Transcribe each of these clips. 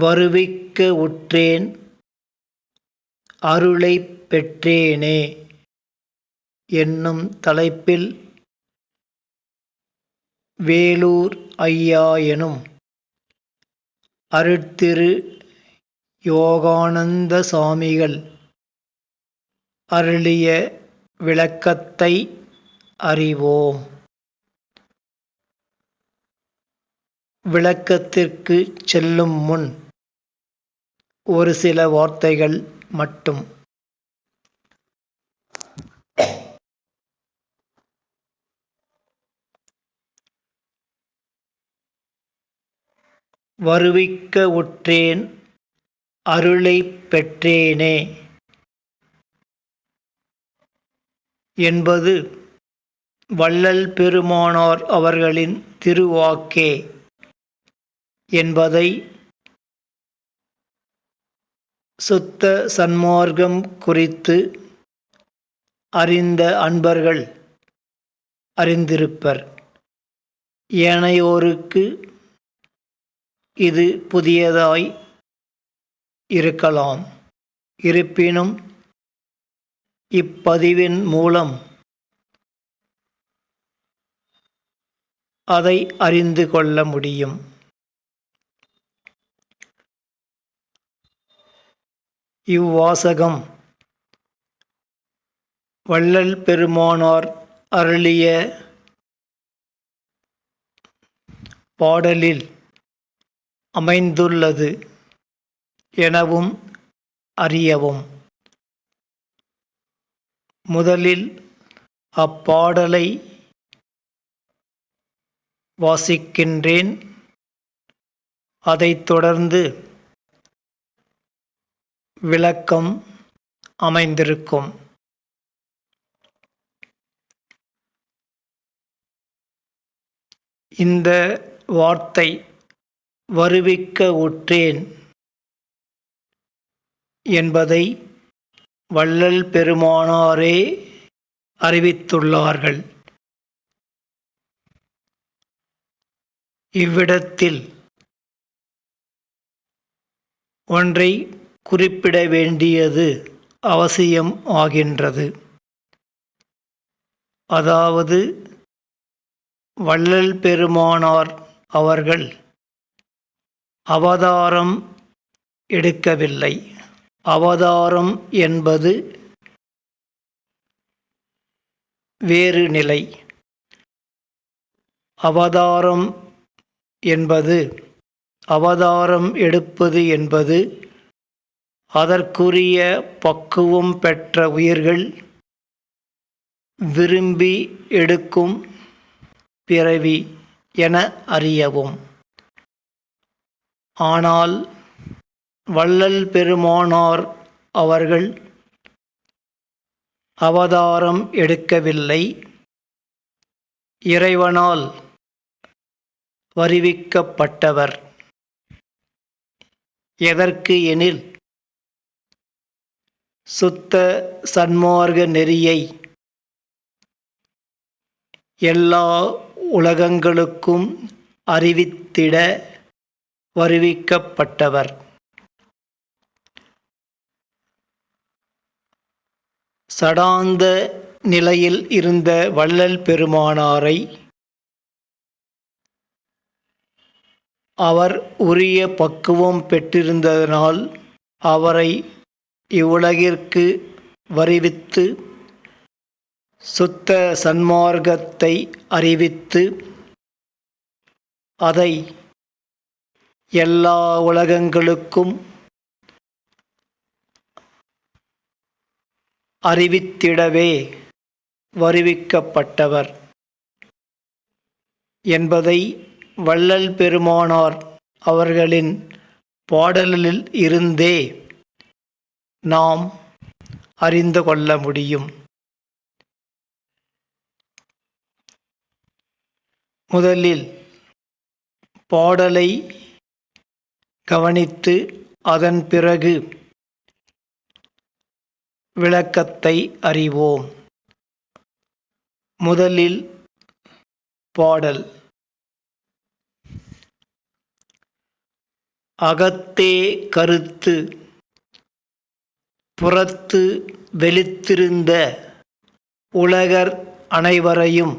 வருவிக்க உற்றேன் அருளைப் பெற்றேனே. என்னும் தலைப்பில் வேலூர் ஐயா எனும் அருட்திரு யோகானந்த சாமிகள் அருளிய விளக்கத்தை அறிவோம். விளக்கத்திற்கு செல்லும் முன் ஒரு சில வார்த்தைகள் மட்டும். வருவிக்க உற்றேன் அருளை பெற்றேனே. என்பது வள்ளல் பெருமானார் அவர்களின் திருவாக்கே. என்பதை சுத்த சன்மார்க்கம் குறித்து அறிந்த அன்பர்கள் அறிந்திருப்பர். ஏனையோருக்கு இது புதியதாய் இருக்கலாம். இருப்பினும் இப்பதிவின் மூலம் அதை அறிந்து கொள்ள முடியும். இவ்வாசகம். வள்ளல் பெருமானார் அருளிய பாடலில் அமைந்துள்ளது எனவும் அறியவும். முதலில் அப்பாடலை வாசிக்கின்றேன். அதைத் தொடர்ந்து விளக்கம் அமைந்திருக்கும். இந்த வார்த்தை வருவிக்க உற்றேன் என்பதை வள்ளல் பெருமானாரே அறிவித்துள்ளார்கள். இவ்விடத்தில் ஒன்றை குறிப்பிட வேண்டியது அவசியம் ஆகின்றது. அதாவது வள்ளல் பெருமானார் அவர்கள் அவதாரம் எடுக்கவில்லை. அவதாரம் என்பது வேறு நிலை. அவதாரம் என்பது அவதாரம் எடுப்பது என்பது அதற்குரிய பக்குவம் பெற்ற உயிர்கள் விரும்பி எடுக்கும் பிறவி என அறியவும். ஆனால் வள்ளல் பெருமானார் அவர்கள் அவதாரம் எடுக்கவில்லை. இறைவனால் வருவிக்கப்பட்டவர். எதற்கு எனில் சுத்த சன்மார்க்க நெறியை எல்லா உலகங்களுக்கும் அறிவித்திட வருவிக்கப்பட்டவர். சடாந்த நிலையில் இருந்த வள்ளல் பெருமானாரை அவர் உரிய பக்குவம் பெற்றிருந்ததனால் அவரை இவ்வுலகிற்கு வருவித்து சுத்த சன்மார்க்கத்தை அறிவித்து அதை எல்லா உலகங்களுக்கும் அறிவித்திடவே வருவிக்கப்பட்டவர் என்பதை வள்ளல் பெருமானார் அவர்களின் பாடலில் இருந்தே நாம் அறிந்து கொள்ள முடியும். முதலில் பாடலை கவனித்து அதன் பிறகு விளக்கத்தை அறிவோம். முதலில் பாடல். அகத்தே கருத்து புறத்து வெளித்திருந்த உலகர் அனைவரையும்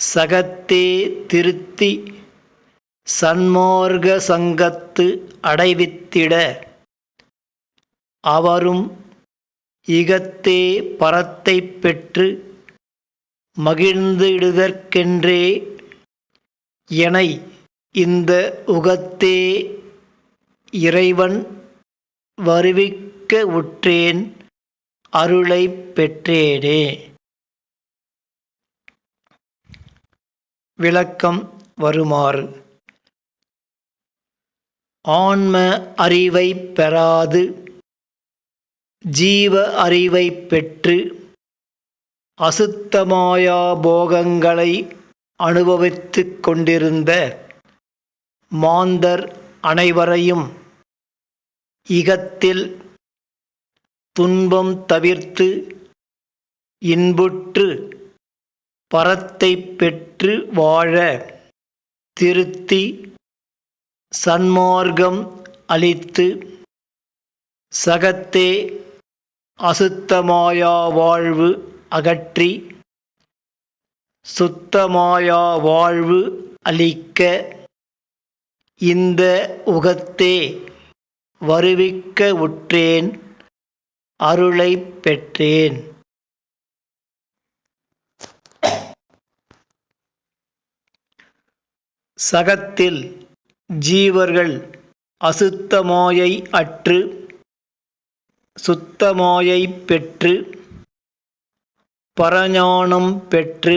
சகத்தே திருத்தி சன்மார்க்க சங்கத்து அடைவித்திட அவரும் இகத்தே பரத்தை பெற்று மகிழ்ந்திடுதற்கென்றே எனை இந்த உகத்தே இறைவன் வருவிக்க உற்றேன் அருளைப் பெற்றேனே. விளக்கம் வருமாறு. ஆன்ம அறிவை பெறாது ஜீவ அறிவை பெற்று அசுத்தமாயா போகங்களை அனுபவித்துக் கொண்டிருந்த மாந்தர் அனைவரையும் இகத்தில் துன்பம் தவிர்த்து இன்புற்று பரத்தை பெற்று வாழ திருத்தி சன்மார்க்கம் அளித்து சகத்தே அசுத்தமாயா வாழ்வு அகற்றி சுத்தமாயா வாழ்வு அளிக்க இந்த உகத்தே வருவிக்க உற்றேன் அருளைப் பெற்றேன். சகத்தில் ஜீவர்கள் அசுத்தமாயை அற்று சுத்தமோயை பெற்று பரஞானம் பெற்று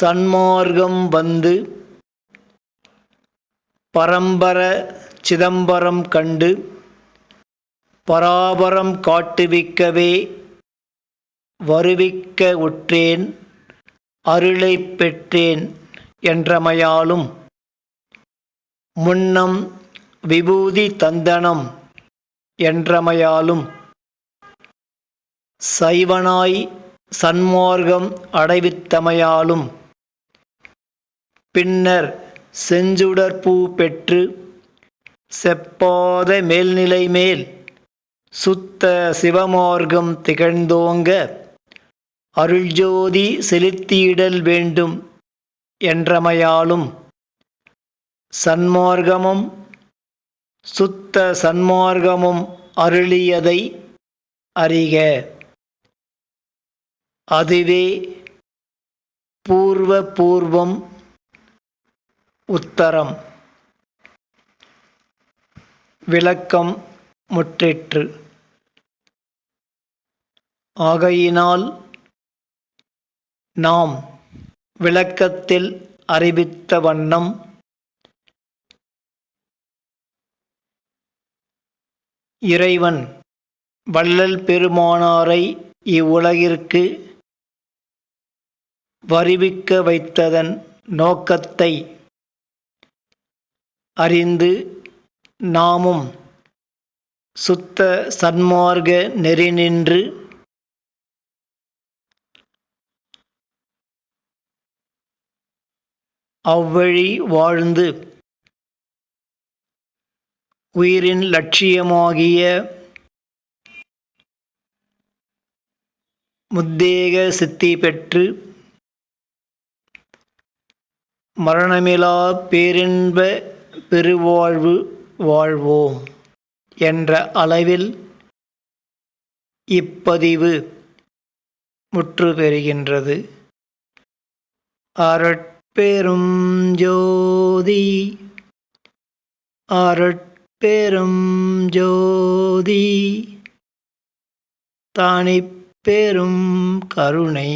சன்மார்க்கம் வந்து பரம்பர சிதம்பரம் கண்டு பராபரம் காட்டுவிக்கவே வருவிக்க உற்றேன் அருளை பெற்றேன் என்றமையாலும் முன்னம் விபூதி தந்தனம் என்றமையாலும் சைவனாய் சன்மார்க்கம் அடைவித்தமையாலும் பின்னர் செஞ்சுடற்பூ பெற்று செப்பாத மேல்நிலை மேல் சுத்த சிவமார்க்கம் திகழ்ந்தோங்க. அருள்ஜோதி செலுத்தியிடல் வேண்டும் என்றமையாலும் சன்மார்க்கமும் சுத்த சன்மார்க்கமும் அருளியதை அறிக. அதுவே பூர்வ பூர்வம் உத்தரம். விளக்கம் முற்றிற்று. ஆகையினால் நாம் விளக்கத்தில் அறிவித்த வண்ணம் இறைவன் வள்ளல் பெருமானாரை இவ்வுலகிற்கு வருவிக்க வைத்ததன் நோக்கத்தை அறிந்து நாமும் சுத்த சன்மார்க்க நெறி நின்று அவ்வழி வாழ்ந்து உயிரின் லட்சியமாகிய முத்தேக சித்தி பெற்று மரணமிலா பேரின்ப பெருவாழ்வு வாழ்வோம் என்ற அளவில் இப்பதிவு முற்று பெறுகின்றது அருட்பெரும் ஜோதி அருட்பெரும் ஜோதி தானிப்பெரும் கருணை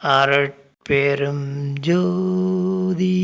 அருட்பெரும் ஜோதி.